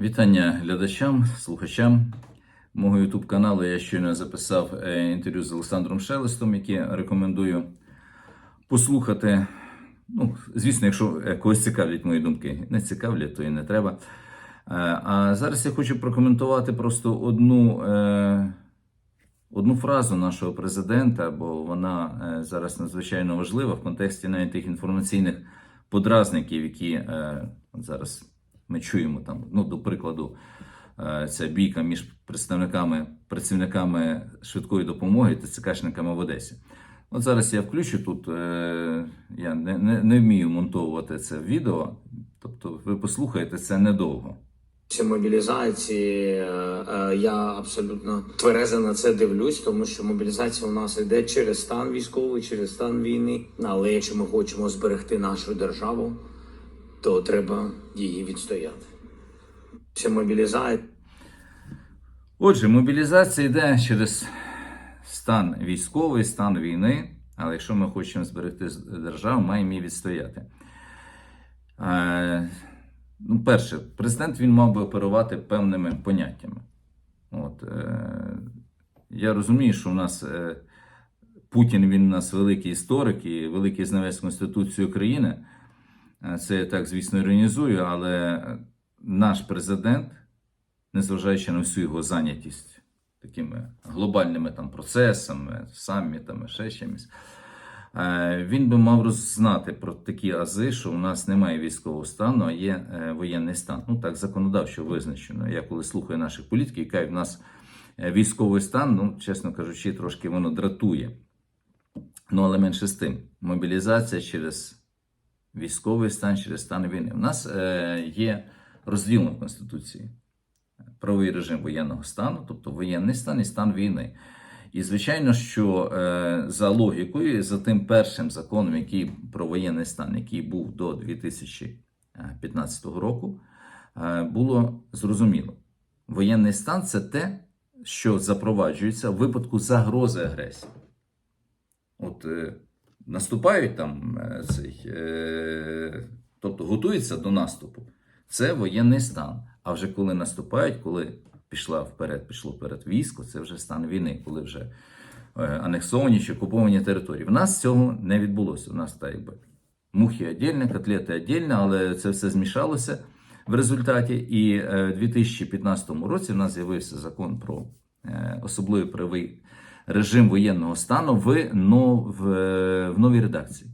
Вітання глядачам, слухачам мого YouTube каналу. Я щойно записав е, інтерв'ю з Олександром Шелестом, яке рекомендую послухати. Ну, звісно, якщо е, когось цікавлять мої думки, не цікавлять, то і не треба. Е, А зараз я хочу прокоментувати просто одну, одну фразу нашого президента, бо вона зараз надзвичайно важлива в контексті навіть тих інформаційних подразників, які зараз ми чуємо там, ну, до прикладу, е, ця бійка між представниками, працівниками швидкої допомоги та ЦКшниками в Одесі. От зараз я включу тут, е, я не, не, не вмію монтовувати це відео, тобто ви послухаєте це недовго. Ці мобілізації е, я абсолютно тверезо на це дивлюсь, тому що мобілізація у нас йде через стан військовий, через стан війни. Але якщо ми хочемо зберегти нашу державу, то треба її відстояти. Ця мобілізація Отже, мобілізація йде через стан військовий, стан війни. Але якщо ми хочемо зберегти державу, маємо її відстояти. Е, ну, перше, президент він мав би оперувати певними поняттями. От, е, я розумію, що у нас е, Путін він у нас великий історик і великий знавець Конституції України. Е, Це я так, звісно, іронізую, але наш президент незважаючи на всю його зайнятість такими глобальними там процесами, самітами, ще чимось, е, він би мав роззнати про такі ази, що у нас немає військового стану, а є е, воєнний стан. Ну так законодавчо визначено. Я коли слухаю наших політиків, кажуть, в нас е, військовий стан, ну, чесно кажучи, трошки воно дратує. Ну, але менше з тим, мобілізація через військовий стан, через стан війни. У нас е, є розділено в Конституції правовий режим воєнного стану, тобто воєнний стан і стан війни. І звичайно, що е, за логікою, за тим першим законом, який про воєнний стан, який був до 2015 року, е, було зрозуміло. Воєнний стан це те, що запроваджується в випадку загрози агресії. От е, наступають там е, цей, е, тобто готуються до наступу. Це воєнний стан. А вже коли наступають, коли пішла вперед, пішло вперед військо, це вже стан війни, коли вже е, анексовані чи окуповані території. В нас цього не відбулося. У нас так якби мухи віддільно, котлети віддільно, але це все змішалося в результаті. І е, в 2015 році в нас з'явився закон про е, особливий правовий режим воєнного стану в, нов, в, е, новій редакції.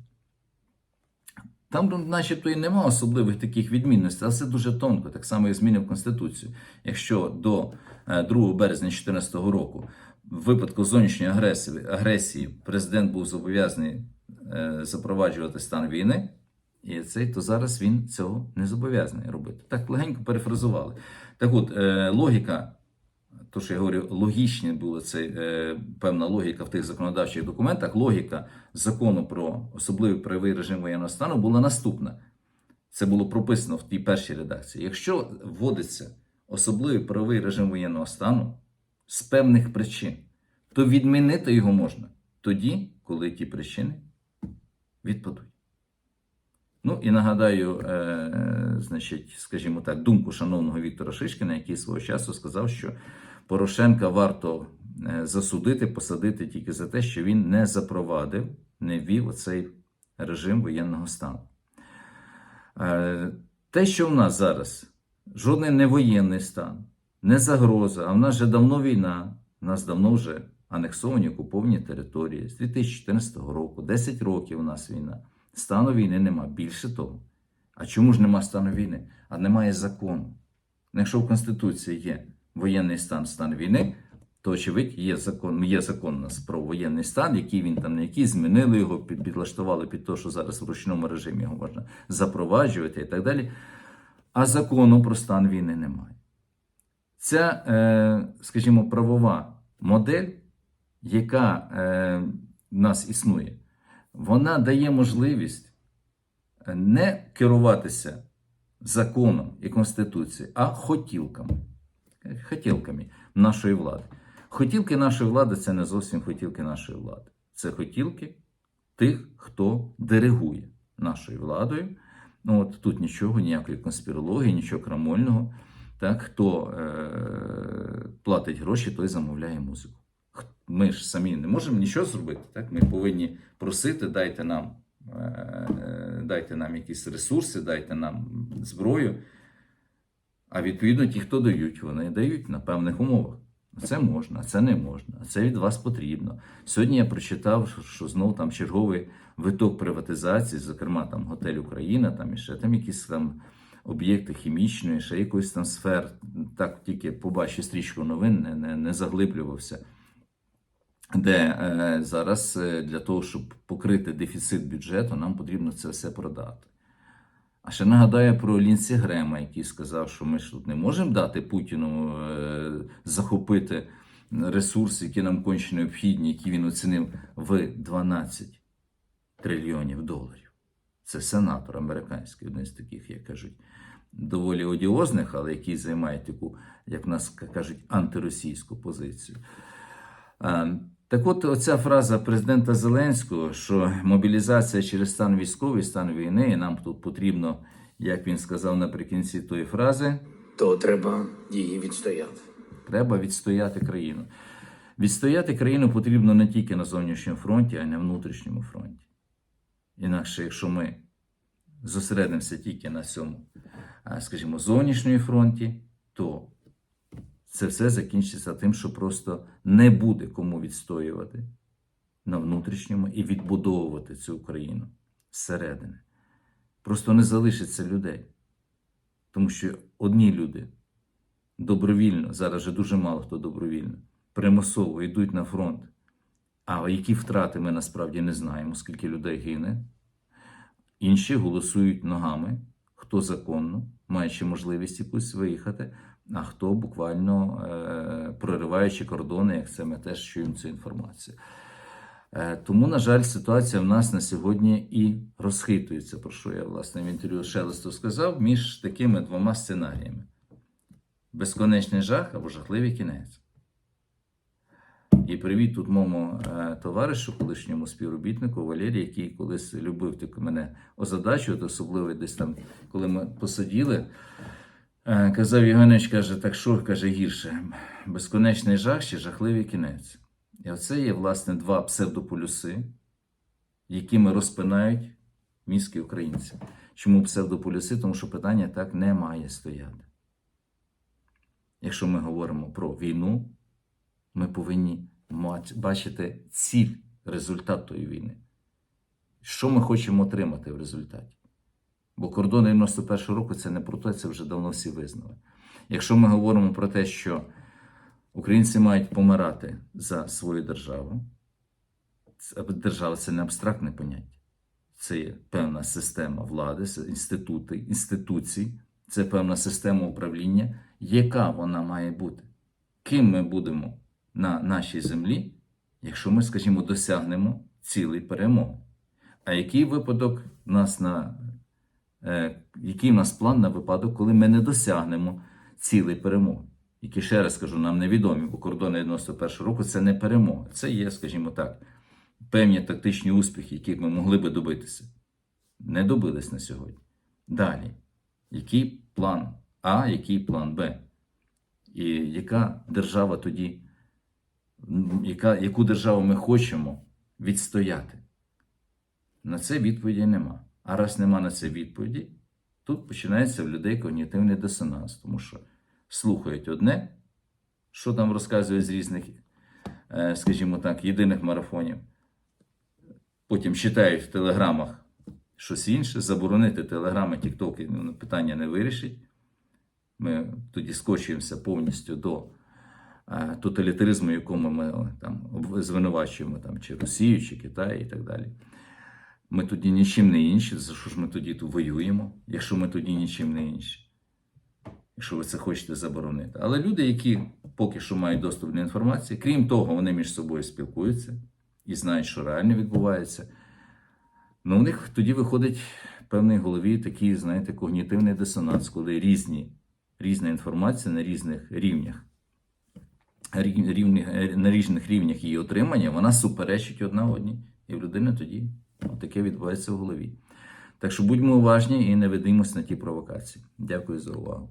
Там, ну, начебто, і нема особливих таких відмінностей, але це дуже тонко, так само і зміни в Конституцію. Якщо до е, 2 березня 2014 року в випадку зовнішньої агресії, агресії президент був зобов'язаний е, запроваджувати стан війни, і цей, то зараз він цього не зобов'язаний робити. Так легенько перефразували. Так от, е, логіка, то, що я говорю, логічні була це певна логіка в тих законодавчих документах. Логіка закону про особливий правовий режим воєнного стану була наступна. Це було прописано в тій першій редакції. Якщо вводиться особливий правовий режим воєнного стану з певних причин, то відмінити його можна тоді, коли ті причини відпадуть. Ну і нагадаю, е, значить, скажімо так, думку шановного Віктора Шишкіна, який свого часу сказав, що Порошенка варто е, засудити, посадити тільки за те, що він не запровадив, не ввів оцей режим воєнного стану. Е, Те, що в нас зараз жодний не воєнний стан, не загроза, а в нас вже давно війна, в нас давно вже анексовані окуповані території з 2014 року, 10 років у нас війна. Стану війни нема. Більше того. А чому ж нема стану війни? А немає закону. Ну, Якщо в Конституції є воєнний стан, стан війни, то очевидь є закон, є закон у нас про воєнний стан, який він там не який, змінили його, підлаштували під те, що зараз в ручному режимі його можна запроваджувати і так далі. А закону про стан війни немає. Ця, е, скажімо, правова модель, яка е, в нас існує, вона дає можливість е, не керуватися законом і конституцією, а хотілками. Хотілками нашої влади. Хотілки нашої влади це не зовсім хотілки нашої влади. Це хотілки тих, хто диригує нашою владою. Ну, от тут нічого, ніякої конспірології, нічого крамольного. Так, хто е, платить гроші, той замовляє музику. Ми ж самі не можемо нічого зробити. Так? Ми повинні просити, дайте нам, е, е, дайте нам якісь ресурси, дайте нам зброю. А відповідно, ті, хто дають, вони дають на певних умовах. Це можна, це не можна, це від вас потрібно. Сьогодні я прочитав, що- знову там черговий виток приватизації, зокрема там готель Україна, там і ще там якісь там об'єкти хімічної, ще якоїсь там сфер. Так тільки побачив стрічку новин, не, не, не заглиблювався. Де е, зараз е, для того, щоб покрити дефіцит бюджету, нам потрібно це все продати. А ще нагадаю про Лінсі Грема, який сказав, що ми ж тут не можемо дати Путіну е, захопити ресурси, які нам конче необхідні, які він оцінив в 12 трильйонів доларів. Це сенатор американський, один з таких, як кажуть, доволі одіозних, але який займає таку, як нас кажуть, антиросійську позицію. Е, Так от, оця фраза президента Зеленського, що мобілізація через стан військовий, стан війни, і нам тут потрібно, як він сказав наприкінці тої фрази, То треба її відстояти. треба відстояти країну. Відстояти країну потрібно не тільки на зовнішньому фронті, а й на внутрішньому фронті. Інакше, якщо ми зосередимося тільки на цьому, скажімо, зовнішньому фронті, то це все закінчиться тим, що просто не буде кому відстоювати на внутрішньому і відбудовувати цю Україну зсередини. Просто не залишиться людей. Тому що одні люди добровільно, зараз вже дуже мало хто добровільно, примусово йдуть на фронт. А які втрати ми насправді не знаємо, скільки людей гине. Інші голосують ногами, хто законно, маючи можливість якусь виїхати, а хто буквально е, прориваючи кордони, як це ми теж чуємо цю інформацію. Е, тому, на жаль, ситуація в нас на сьогодні і розхитується, про що я власне в інтерв'ю Шелесту сказав, між такими двома сценаріями: безконечний жах або жахливий кінець. І привіт тут моєму е, товаришу, колишньому співробітнику Валерію, який колись любив тільки мене озадачувати, особливо десь там, коли ми посиділи. Е, казав Євгенович, каже, так що каже гірше: безконечний жах чи жахливий кінець. І оце є, власне, два псевдополюси, якими розпинають мізки українців. Чому псевдополюси? Тому що питання так не має стояти. Якщо ми говоримо про війну, ми повинні бачити ціль, результат тої війни. Що ми хочемо отримати в результаті? Бо кордон 91-го року це не про те, це вже давно всі визнали. Якщо ми говоримо про те, що українці мають помирати за свою державу, держава це не абстрактне поняття. Це є певна система влади, інститути, інституцій, це певна система управління, яка вона має бути. Ким ми будемо на нашій землі, якщо ми, скажімо, досягнемо цілей перемоги. А який випадок нас на е, який в нас план на випадок, коли ми не досягнемо цілей перемоги? Які ще раз кажу, нам невідомі, бо кордони 91-го року це не перемога. Це є, скажімо так, певні тактичні успіхи, яких ми могли би добитися. Не добились на сьогодні. Далі, який план А, який план Б? І яка держава тоді, яка, яку державу ми хочемо відстояти? На це відповіді нема. А раз нема на це відповіді, тут починається в людей когнітивний дисонанс, тому що слухають одне, що там розказують з різних, е, скажімо так, єдиних марафонів. Потім читають в телеграмах щось інше, заборонити телеграми, тіктоки ну, питання не вирішить. Ми тоді скочуємося повністю до тоталітаризму, якому ми там звинувачуємо там, чи Росію, чи Китай і так далі. Ми тоді нічим не інші. За що ж ми тоді тут воюємо, якщо ми тоді нічим не інші? Якщо ви це хочете заборонити. Але люди, які поки що мають доступ до інформації, крім того, вони між собою спілкуються і знають, що реально відбувається. Ну, у них тоді виходить в певній голові такий, знаєте, когнітивний дисонанс, коли різні, різна інформація на різних рівнях, рів- рівні- на різних рівнях її отримання, вона суперечить одна одній. І в людини тоді таке відбувається в голові. Так що будьмо уважні і не ведімось на ті провокації. Дякую за увагу.